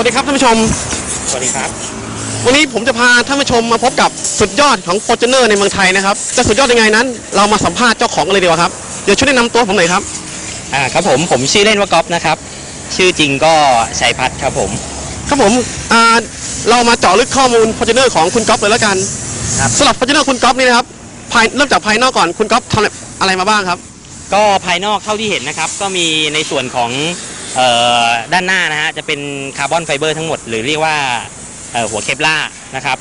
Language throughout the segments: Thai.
วัสดีครับท่านผู้ชม สวัสดีครับ วันนี้ผมจะพาท่านผู้ชมมาพบกับสุดยอดของ f o r t u n e r ในเมืองไทยนะครับ จะสุดยอดยังไงนั้น เรามาสัมภาษณ์เจ้าของกันเลยดีกว่าครับ เดี๋ยวช่วยแนะนำตัวผมหน่อยครับ อ่าครับผม ผมชื่อเล่นว่าก๊อฟนะครับ ชื่อจริงก็ชัยพัฒน์ครับผม ครับผม อ่า เรามาเจาะลึกข้อมูล f o r t u n e r ของคุณก๊อฟเลยแล้วกันครับสำหรับ f o r t u n e r คุณก๊อฟนี่นะครับภายเริ่มจากภายนอกก่อน คุณก๊อฟทำอะไรมาบ้างครับ ก็ภายนอกเท่าที่เห็นนะครับ ก็มีในส่วนของเอ่อ ด้านหน้านะฮะจะเป็นคาร์บอนไฟเบอร์ทั้งหมด หรือเรียกว่าเอ่อหัวเคปล่านะครับ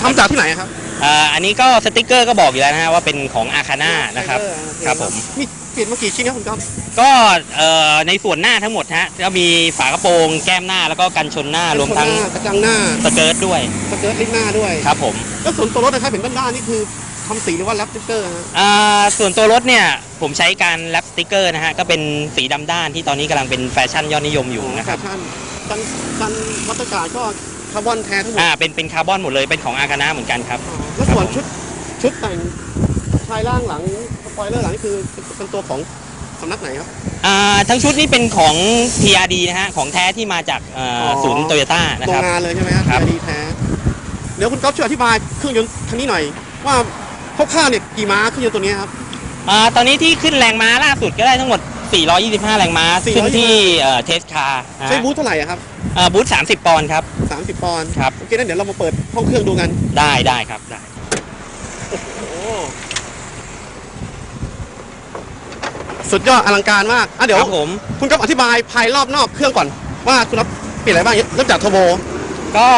ทำจากที่ไหนครับเอ่ออันนี้ก็สติกเกอร์ก็บอกอยู่แล้วนะฮะว่าเป็นของอาคาน่านะครับครับผมมีเปลี่ยนมากี่ชิ้นครับคุณก๊อฟก็เอ่อในส่วนหน้าทั้งหมดฮะก็มีฝากระโปรงแก้มหน้าแล้วก็กันชนหน้ารวมทั้งกระจังหน้าสเกิร์ตด้วยสเกิร์ตลิ้นหน้าด้วยครับผมแล้วส่วนตัวรถนะครับเห็นด้านหน้านี่คือ ทำสีหรือว่าแรปสติกเกอร์ฮะอ่าส่วนตัวรถเนี่ยผมใช้การแรปสติกเกอร์นะฮะ ก็เป็นสีดำด้านที่ตอนนี้กำลังเป็นแฟชั่นยอดนิยมอยู่นะครับแฟชั่นกันกันวัตถุกาศก็คาร์บอนแท้ทั้งหมดอ่าเป็นเป็นคาร์บอนหมดเลยเป็นของอาคาน่าเหมือนกันครับ แล้วส่วนชุดชุดแต่งชายล่างหลังสปอยเลอร์หลังนี่คือเป็นตัวของสำนักไหนครับ อ่าทั้งชุดนี้เป็นของ TRD นะฮะ ของแท้ที่มาจากเอ่อออ ศูนย์โตโยต้านะโรคงรับงานเลยใช่ไหมครับครับ ดีแท้ เดี๋ยวคุณก๊อฟช่วยอธิบายเครื่องยนต์คันนี้หน่อย ว่า คร่าวๆเนี่ยกี่ม้าเครื่องยนต์ตัวนี้ครับ อ่าตอนนี้ที่ขึ้นแรงม้าล่าสุดก็ได้ทั้งหมด 425 แรงม้า425 ขึ้นที่เทสคาร์ใช้บูทเท่าไหร่อะครับ บูธ30 ปอนด์ครับ 30 ปอนด์ครับ โอเคนั้นเดี๋ยวเรามาเปิดห้องเครื่องดูกัน ได้ได้ครับได้โอ้สุดยอดอลังการมากอะเดี๋ยวครับผม คุณก๊อฟอธิบายภายรอบนอกเครื่องก่อน ว่าคุณรับเปลี่ยนอะไรบ้างเริ่มจากเทอร์โบ ก็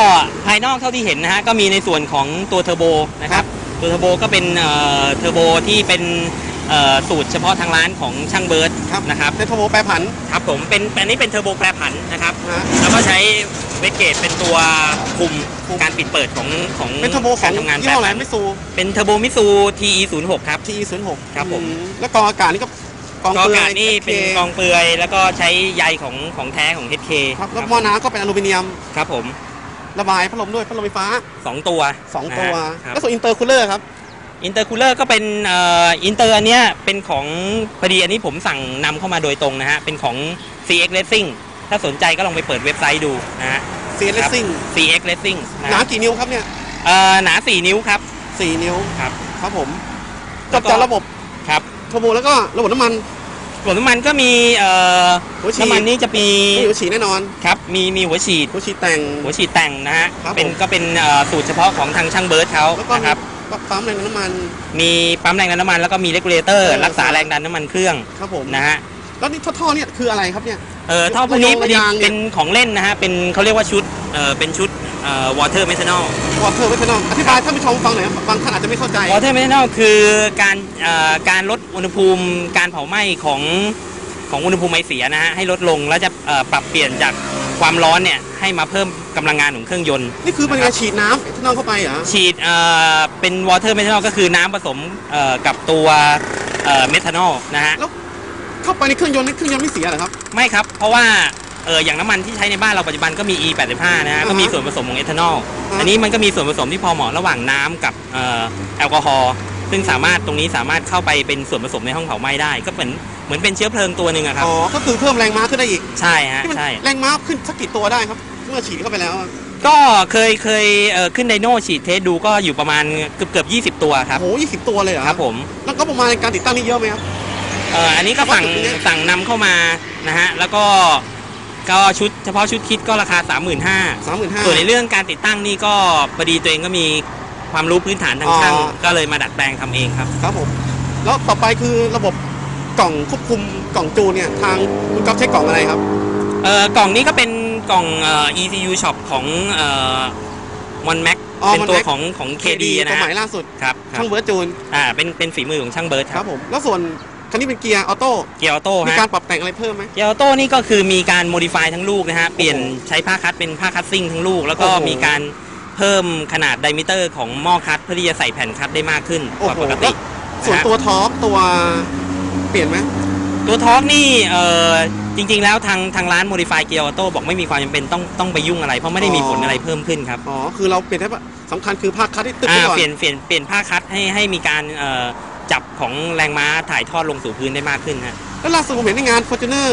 ภายนอกเท่าที่เห็นนะฮะก็มีในส่วนของตัวเทอร์โบนะครับ ตัวเทอร์โบก็เป็นเอ่อเทอร์โบที่เป็นเอ่อสูตรเฉพาะทางร้านของช่างเบิร์ดครับนะครับเป็นเทอร์โบแปรผันครับผมเป็นอันนี้เป็นเทอร์โบแปรผันนะครับนะฮะแล้วก็ใช้เวกเกตเป็นตัวคุมการปิดเปิดของของเป็นเทอร์โบขกาองรทำงานยี่แปรห้ออะไรผันไม่ซูเป็นเทอร์โบมิซู TE 0 6ครับ TE 0 6ครับผมแล้วกรองอากาศนี่ก็กรองกองเปลืกาอยรนี่เป็น SK กองเปลือย แล้วก็ใช้ใยของของแท้ของ HK ครับแล้วหม้อน้ำก็เป็นอลูมิเนียมครับผม ระบายพัดลมด้วยพัดลมไฟฟ้าสองตัว2 ตัว นะฮะครับแล้วส่วนอินเตอร์คูลเลอร์ครับ อินเตอร์คูลเลอร์ก็เป็นเอ่ออินเตอร์อันเนี้ยเป็นของพอดีอันนี้ผมสั่งนำเข้ามาโดยตรงนะฮะ เป็นของ CX Racing ถ้าสนใจก็ลองไปเปิดเว็บไซต์ดูนะฮะ c ีเลสซิ่ง CX Racing นะหนาฮะกี่นิ้วครับเนี่ยเอ่อหนา 4 นิ้วครับ 4นิ้วครับ ครับผมจแล้วบก็จากระบบครับ เทอร์โบแล้วก็ระบบน้ำมัน ส่วนน้ำมันก็มีเอ่อหัวฉีด น้ำมันนี่จะมีไม่อยู่ฉีดแน่นอนครับมีมีหัวฉีด หัวฉีดแต่ง หัวฉีดแต่งนะฮะครับเป็นผม ก็เป็นเอ่อสูตรเฉพาะของทางช่างเบิร์ดเขาแล้วก็นะครับปั๊มแรงดันน้ำมัน มีปั๊มแรงดันน้ำมันแล้วก็มีเลกูเลเตอร์เออ รักษาแรงดันน้ำมันเครื่องครับผมนะฮะแล้วนี่ท่อๆเนี่ยคืออะไรครับเนี่ย เอ่อท่อพวกนี้ระยงระยางเนี่ย เป็นของเล่นนะฮะเป็นเขาเรียกว่าชุดเอ่อเป็นชุด เอ่อ water methanol วอเตอร์เวทนอลอธิบายท่านผู้ชมฟังหน่อยครับบางท่านอาจจะไม่เข้าใจ water methanol คือการเอ่อการลดอุณหภูมิการเผาไหม้ของของอุณหภูมิไอเสียนะฮะให้ลดลงแล้วจะเอ่อปรับเปลี่ยนจากความร้อนเนี่ยให้มาเพิ่มกำลังงานของเครื่องยนต์นี่คือเป็นการฉีดน้ำเวทนอลเข้าไปเหรอฉีดเอ่อเป็น water methanol ก็คือน้ำผสมเอ่อกับตัวเอ่อเมทานอลนะฮะแล้วเข้าไปในเครื่องยนต์นี่เครื่องยนต์ไม่เสียเหรอครับไม่ครับ เพราะว่า เอออย่างน้ำมันที่ใช้ในบ้านเราปัจจุบันก็มี E85 นะฮะอ่าฮะก็มีส่วนผสมของเอทานอลอ่าอันนี้มันก็มีส่วนผสมที่พอเหมาะระหว่างน้ำกับเอ่อแอลกอฮอล์ซึ่งสามารถตรงนี้สามารถเข้าไปเป็นส่วนผสมในห้องเผาไหม้ได้ ก็เหมือนเหมือนเป็นเชื้อเพลิงตัวหนึ่งอะครับอ๋อก็คือเพิ่มแรงม้าขึ้นได้อีกใช่ฮะที่มันใช่แรงม้าขึ้นสักกี่ตัวได้ครับ เมื่อฉีดเข้าไปแล้วอะก็เคยเคยเอ่อขึ้นไดโน่ฉีดเทสดูก็อยู่ประมาณเกือบเกือบ20 ตัวครับโอ้โหยี่สิบตัวเลยเหรอครับผมแล้วก็ประมาณการติดตั้งนี่เยอะไหมครับ เอ่ออันนี้ก็สั่งเฉพาะจุดนี้สั่งนำเข้ามานะฮะแล้วก็ ก็ชุดเฉพาะชุดคิดก็ราคา 35,000 สามหมื่นห้า ส่วนในเรื่องการติดตั้งนี่ก็พอดีตัวเองก็มีความรู้พื้นฐานทางช่าง อ๋อ ก็เลยมาดัดแปลงทำเองครับ ครับผม แล้วต่อไปคือระบบกล่องควบคุมกล่องจูนเนี่ยทางคุณก๊อฟใช้กล่องอะไรครับ เอ่อกล่องนี้ก็เป็นกล่องเอ่อ ECU Shop ของเอ่อ Mon Max อ๋อเป็นตัว Mon Max ของของ KD ตัวนะใหฮะม่ล่าสุดครับครัช่าบงเบิร์ดจูน อ่าเป็นเป็นฝีมือของช่างเบิร์ดคครัรับบผม แล้วส่วน คันนี้เป็นเกียร์ออโต้เกียร์ออโต้มีฮะ การปรับแต่งอะไรเพิ่มไหม เกียร์ออโต้นี่ก็คือมีการโมดิฟายทั้งลูกนะฮะ เปลี่ยนโอ้โหใช้ผ้าคัดเป็นผ้าคัดซิ่งทั้งลูก แล้วก็โอ้โห มีการเพิ่มขนาดไดมิเตอร์ของหม้อคัดเพื่อที่จะใส่แผ่นคัดได้มากขึ้นกว่าโอ้โหปกติส่วนนะฮะตัวท็อปตัวเปลี่ยนไหม ตัวท็อกนี่เอ่อจริง ๆ แล้วทางทางร้านโมดิฟายเกียร์ออโต้บอกไม่มีความจำเป็นต้องต้องไปยุ่งอะไร เพราะไม่ได้มีผลอะไรเพิ่มขึ้นครับอ๋อ คือเราเปลี่ยนแค่ว่าสำคัญคือภาคคัดที่ตึ๊บอ่าไปก่อน เปลี่ยนเปลี่ยนเปลี่ยนผ้าคัดให้ให้มีการเอ่อ จับของแรงม้าถ่ายทอดลงสู่พื้นได้มากขึ้นฮะแล้วล่าสุดผมเห็นในงาน Fortuner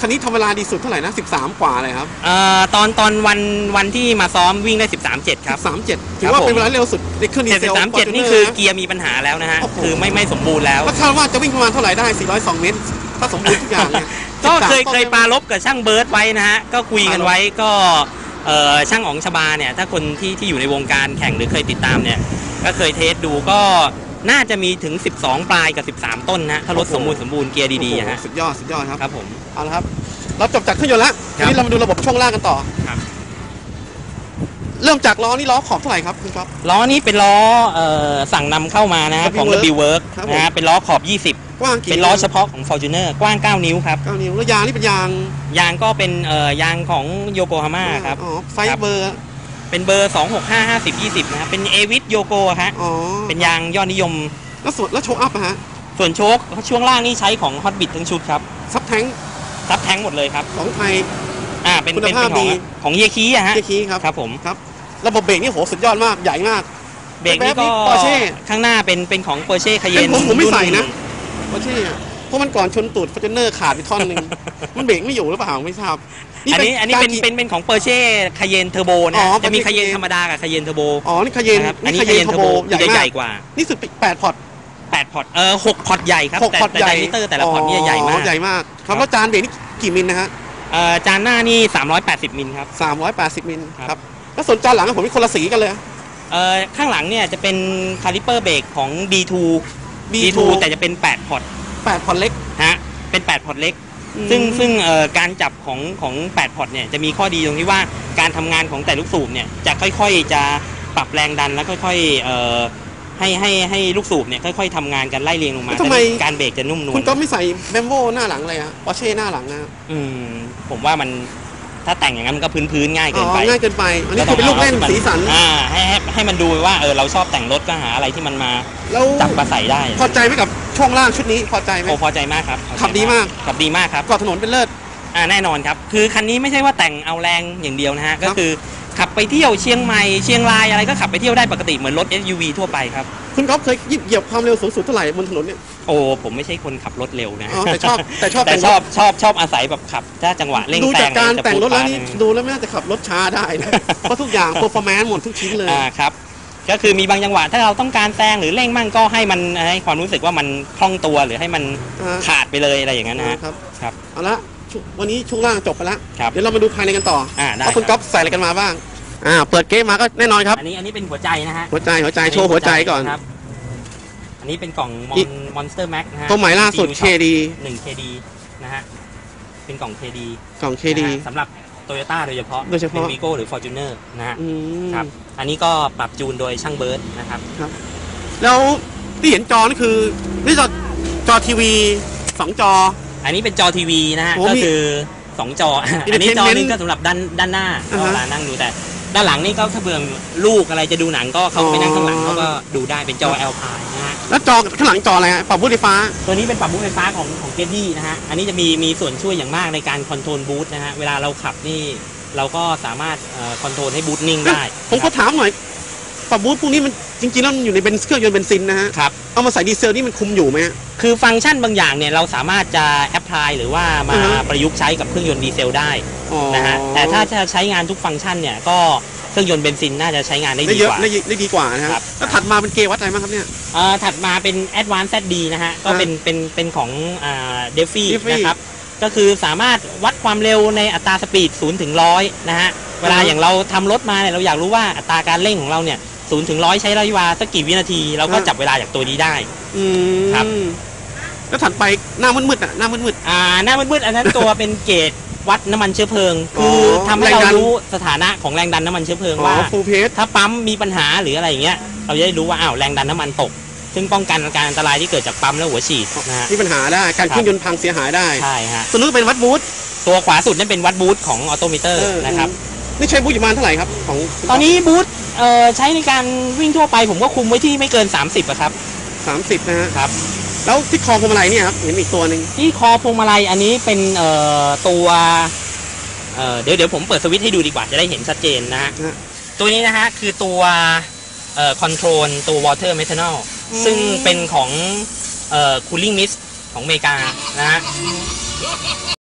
คันนี้ทำเวลาดีสุดเท่าไหร่นะ 13 กว่าเลยครับเอ่อตอนตอนวันวันที่มาซ้อมวิ่งได้ 13.7 ครับ 37 ถือว่าเป็นเวลาเร็วสุดในเครื่องดีเซล737 นี่คือเกียร์มีปัญหาแล้วนะฮะโอ้โหคือไม่ไม่สมบูรณ์แล้วแล้วคาดว่าจะวิ่งประมาณเท่าไหร่ได้ 402 เมตร ถ้าสมบูรณ์ทุกอย่างเนี่ยก็เคย13เคยปลารบกับช่างเบิร์ดไว้นะฮะ ก็คุยกันไว้ก็เอ่อช่างอ๋องชบาเนี่ย ถ้าคนที่ที่อยู่ในวงการแข่งหรือเคยติดตามเนี่ย ก็เคยเทสดูก็ น่าจะมีถึง 12 ปลายกับ 13 ต้นนะฮะถ้ารถสมบูรณ์สมบูรณ์เกียร์ดีๆอะฮะโอ้โหสุดยอดสุดยอดครับครับผมเอาละครับ เราจบจากเครื่องยนต์แล้วครัทีบนี้เรามาดูระบบช่วงล่างกันต่อครับเริ่มจากล้อนี่ล้อขอบเท่าไหร่ครับคุณครับล้อนี้เป็นล้อเอ่อสั่งนำเข้ามานะฮะของ W W Work ครับผมนะฮะเป็นล้อขอบกว้าง20กี่เป็นล้อเฉพาะของ Fortuner กว้าง 9 นิ้วครับ 9 นิ้วแล้วยางนี่เป็นยาง ยางก็เป็นเอ่อยางของโยโกฮาม่าครับอ๋อไฟครับเบอร์ เป็นเบอร์ 265 50 20 นะครับ เป็นเอวิสโยโกฮะ อ๋อเป็นยางยอดนิยม แล้วส่วนแล้วโชว์อัพอะฮะ ส่วนโชคช่วงล่างนี่ใช้ของ Hotbit ทั้งชุดครับ ซับแทงซับแท้งหมดเลยครับ ของไทย อ่า เป็นคุณเป็นภาพเป็นของดีของเฮียคีอะฮะเจคีครับ ครับผมระบบเบรกนี่โหสุดยอดมาก ใหญ่มาก เบรกนี่ก็แบบนี้ Porsche ข้างหน้าเป็นเป็นของ Porsche เอ้ Cayenne ยผมผมไม่ใส่นะรุ่เพราะที่อะ เพราะมันก่อนชนตูดฟอร์จูเนอร์ขาดไปท่อนหนึ่งมันเบรกไม่อยู่หรือเปล่าไม่ทราบอันนี้อันนี้เป็นกากิเป็นเป็นของ Porsche Cayenne Turbo นะอ๋อจะมี Porsche Cayenne Cayenne ธรรมดากับ Cayenne Turbo อ๋อนี่คาเยนนะครับอันนี้คาเยน Cayenne ทโบ Turbo ใหญ่จะใหมาญ่กกว่า นี่สุดแปดพอร์ต8พอร์ตเออ6พอร์ตใหญ่ครับหกแต่พอร์ตแต่ใหญ่ไดมิเตอร์แต่ละพอร์ตเนี่ยใหญ่มากใหญ่มากคครัรับบแล้วจานเบรกนี่กี่มิลนะฮะเอ่อจานหน้านี่ 380มิลครับ380มิลครับครับแล้วส่วนจานหลังอะผมมีคนละสีกันเลยเอ่อข้างหลังเนี่ยจะเป็นคาลิเปอร์เบรกของ D2 B2 แต่จะเป็น 8 พอร์ต 8พอร์ตเล็ก ฮะเป็น 8 พอร์ตเล็กอืมซึ่งซึ่งเอ่อการจับของของ 8 พอร์ตเนี่ยจะมีข้อดีตรงที่ว่าการทำงานของแต่ลูกสูบเนี่ยจะค่อยๆจะปรับแรงดันแล้วค่อยๆเอ่อให้ให้ให้ลูกสูบเนี่ยค่อยๆทำงานกันไล่เรียงลงมาแล้วทำไม แต่การเบรกจะนุ่มนวคุลณก็ไม่ใส่แบมโบหน้าหลังเลยอะปอร์เช่หน้าหลังนะอืมผมว่ามันถ้าแต่งอย่างนั้นมันก็พื้นๆง่ายอ๋เกินไปอง่ายเกินไป อันนี้คือเป็นลูกเล่นสีสัน อ่าให้ให้ให้มันดูว่าเออเราชอบแต่งรถก็หาอะไรที่มันมา แล้วจับมาใส่ได้พอใจไหมกับช่วงล่างชุดนี้พอใจไหมโอ้พอใจมากครับพอใจขับดีมากขับดีมากครับก่อนถนนเป็นเลิศอ่าแน่นอนครับ คือคันนี้ไม่ใช่ว่าแต่งเอาแรงอย่างเดียวนะฮะก็คือขับไปเที่ยวเชียงใหม่เชียงรายอะไรก็ขับไปเที่ยวได้ปกติเหมือนรถ SUV ทั่วไปครับคุณก๊อฟเคยเหยียบความเร็วสูงสุดเท่าไหร่บนถนนเนี่ยโอ้ผมไม่ใช่คนขับรถเร็วนะอ๋อแต่ชอบแต่ชอบแต่แต่งชรอบถชอบชอบอาศัยแบบขับถ้าจังหวะเร่งดูแซจากงการจะแต่งรถแล้วปูดนี่ปาดดูแล้วไม่น่าจะขับรถช้าได้นะเพราะทุกอย่างเ e อร์ฟอร์แมนซ์หมดทุกชิ้นเลยอ่าครับ ก็คือมีบางจังหวะถ้าเราต้องการแซงหรือเร่งมั่งก็ให้มันให้ความรู้สึกว่ามันคล่องตัวหรือให้มันอ่าขาดไปเลยอะไรอย่างนั้นนะฮะครับครับเอาละช่วงวันนี้ช่วงล่างจบไปแล้วครับเดี๋ยวเรามาดูภายในกันต่ออ่าได้ว่าคุณครับก๊อฟใส่อะไรกันมาบ้างอ่าเปิดเกมมาก็แน่นอนครับอันนี้อันนี้เป็นหัวใจนะฮะหัวใจหัวใจโชว์หัวใจก่อนครับอันนี้เป็นกล่องมออีนมอนสเตอร์แม็กนะฮะตัวใหม่ล่าสุด CU Shop KD หนึ่ง KD นะฮะเป็นกล่อง KD กล่อง KD นะฮะสำหรับ โตโยต้าโดยเฉพาะโดยเฉพาะป็นวีโก้หรือ Fortuner นะฮะอืมครับอันนี้ก็ปรับจูนโดยช่างเบิร์ดนะครับแล้วที่เห็นจอนี่คือนี่จอจอทีวีสองจอ อันนี้เป็นจอทีวีนะฮะโอ้ก็มีคือ2จอ อันนี้จอ Entertainment หนึงก็สำหรับด้านด้านหน้าอ่าฮะเวลานั่งดูแต่ ด้านหลังนี่ก็ถ้าเบื่อลูกอะไรจะดูหนังก็เขาไปนั่งข้างหลังอ๋อเขาก็ดูได้เป็นจอ Alpine นะฮะแล้วจอข้างหลังจออะไรฮะปรับบูทไฟฟ้า ตัวนี้เป็นปรับบูทไฟฟ้าของของเกดดี้นะฮะอันนี้จะมีมีส่วนช่วยอย่างมากในการคอนโทรลบูทนะฮะเวลาเราขับนี่เราก็สามารถคอนโทรลให้บูทนิ่งได้ ผมก็ถามหน่อย ปรับบูทพวกนี้มันจริงๆแล้วมันอยู่ในเบนซ์เครื่องยนต์เบนซินนะฮะครับ เอามาใส่ดีเซลนี่มันคุมอยู่ไหมฮะ คือฟังก์ชันบางอย่างเนี่ยเราสามารถจะแอพพลายหรือว่ามาอือฮะ ประยุกต์ใช้กับเครื่องยนต์ดีเซลได้อ๋อนะฮะแต่ถ้าจะใช้งานทุกฟังก์ชันเนี่ยก็เครื่องยนต์เบนซินน่าจะใช้งานได้ได้ดีเยอะกว่า ได้ได้ดีกว่านะคครัรับบแล้วถัดมาเป็นเกย์วัดอะไรบ้างครับเนี่ย เอ่อถัดมาเป็น Advanced ZD นะฮะ ก็เป็นเป็นเป็นของอ่าเดฟฟี่ Diffie นะครับ ก็คือสามารถวัดความเร็วในอัตราสปีด0ถึง100 นะฮะ เวลาอ่าฮะ อย่างเราทำรถมาเนี่ยเราอยากรู้ว่าอัตราการเร่งของเราเนี่ย 0ถึง100ใช้ระยะเวลาสักกี่วินาที เราก็อ่า จับเวลาจากตัวนี้ได้ อืมครับ แล้วถัดไปหน้ามืดๆอะหน้ามืด อ่าหน้ามืดๆอันนั้นตัว เป็นเกจวัดน้ำมันเชื้อเพลิง อ๋อคือทำให้เราแรงดัน รู้สถานะของแรงดันน้ำมันเชื้อเพลิๆงอ๋อว่า ฟูลเพจถ้าปั๊มมีปัญหาหรืออะไรอย่างเงี้ยเราจะได้รู้ว่าอ้าวแรงดันน้ำมันตก ซึ่งป้องกันการอันตรายที่เกิดจากปั๊มและหัวฉีดนะฮะ มีปัญหาได้การครับ เครื่องยนต์พังเสียหายได้ใช่ฮะ ส่วนนู้นเป็นวัดบูทตัวขวาสุดนั่นเป็นวัดบูทของออโตมิเตอร์เออ นะครับ นี่ใช้บูทอยู่ประมาณเท่าไหร่ครับของคุณตอนนี้บูทเอ่อใช้ในการวิ่งทั่วไปผมก็คุมไว้ที่ไม่เกิน 30อะครับสามสิบนะฮะครับ แล้วที่คอพวงมาลัยเนี่ยครับเห็นอีกตัวหนึ่งที่คอพวงมาลัยอันนี้เป็นเอ่อตัวเอ่อเดี๋ยวเดี๋ยวผมเปิดสวิตช์ให้ดูดีกว่าจะได้เห็นชัดเจนนะฮะนะฮะ ตัวนี้นะฮะคือตัวเอ่อคอนโทรลตัว water methanol ซึ่งเป็นของเอ่อ cooling mist ของอเมริกานะฮะ